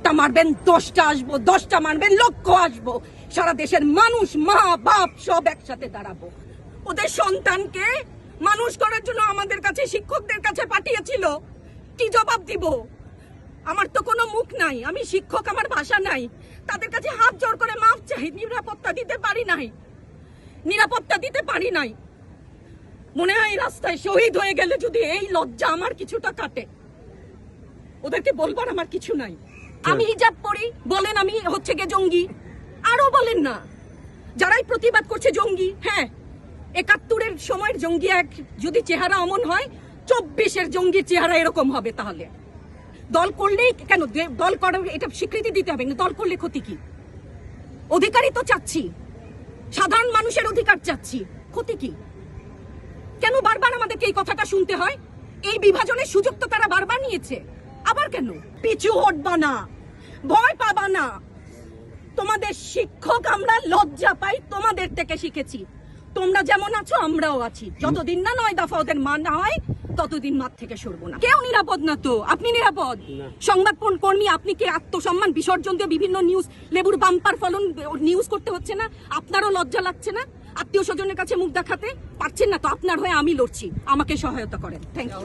একটা মারবেন, দশটা আসব, দশটা মারবেন লক্ষ আসব। সারা দেশের মানুষ, মা, বাপ সব একসাথে দাঁড়াবো। ওদের সন্তানকে মানুষ করার জন্য আমাদের কাছে, শিক্ষকদের কাছে পাঠিয়েছিল। কি জবাব দিব? আমার তো কোনো মুখ নাই, আমি শিক্ষক, আমার ভাষা নাই। তাদের কাছে হাত জোর করে মাপ চাই, নিরাপত্তা দিতে পারি নাই। নিরাপত্তা দিতে পারি নাই। মনে হয় রাস্তায় শহীদ হয়ে গেলে যদি এই লজ্জা আমার কিছুটা কাটে। ওদেরকে বলবার আমার কিছু নাই। আমি হিজাব পরি বলেন আমি হচ্ছে গে জঙ্গি। আরও বলেন না। যারাই প্রতিবাদ করছে জঙ্গি হ্যাঁ একাত্তরের সময়ের জঙ্গি এক যদি চেহারা অমন হয় চব্বিশের জঙ্গির চেহারা এরকম হবে তাহলে। দল করলেই কেন? দল করার এটা স্বীকৃতি দিতে হবে না দল করলে ক্ষতি কি? অধিকারই তো চাচ্ছি। সাধারণ মানুষের অধিকার চাচ্ছি। ক্ষতি কি? কেন বারবার আমাদেরকে এই কথাটা শুনতে হয়? এই বিভাজনের সুযোগ তো তারা বারবার নিয়েছে। আবার কেন? পিছু হটবা না ভয় পাবা না। তোমাদের শিক্ষক আমরা লজ্জা পাই তোমাদের থেকে শিখেছি। তোমরা যেমন আছো আমরাও আছি। যতদিন না নয় দফা ওদের মান না হয় ততদিন মাঠ থেকে সরবো না। কেউ নিরাপদ না তো? আপনি নিরাপদ? সংবাদ কর্মী? আপনি কি? আত্মসম্মান বিসর্জন দিয়ে বিভিন্ন নিউজ লেবুর বাম্পার ফলন নিউজ করতে হচ্ছে না? আপনারও লজ্জা লাগছে না? আত্মীয় স্বজনের কাছে মুখ দেখাতে পারছেন না তো? আপনার হয়ে আমি লড়ছি। আমাকে সহায়তা করেন। Thank you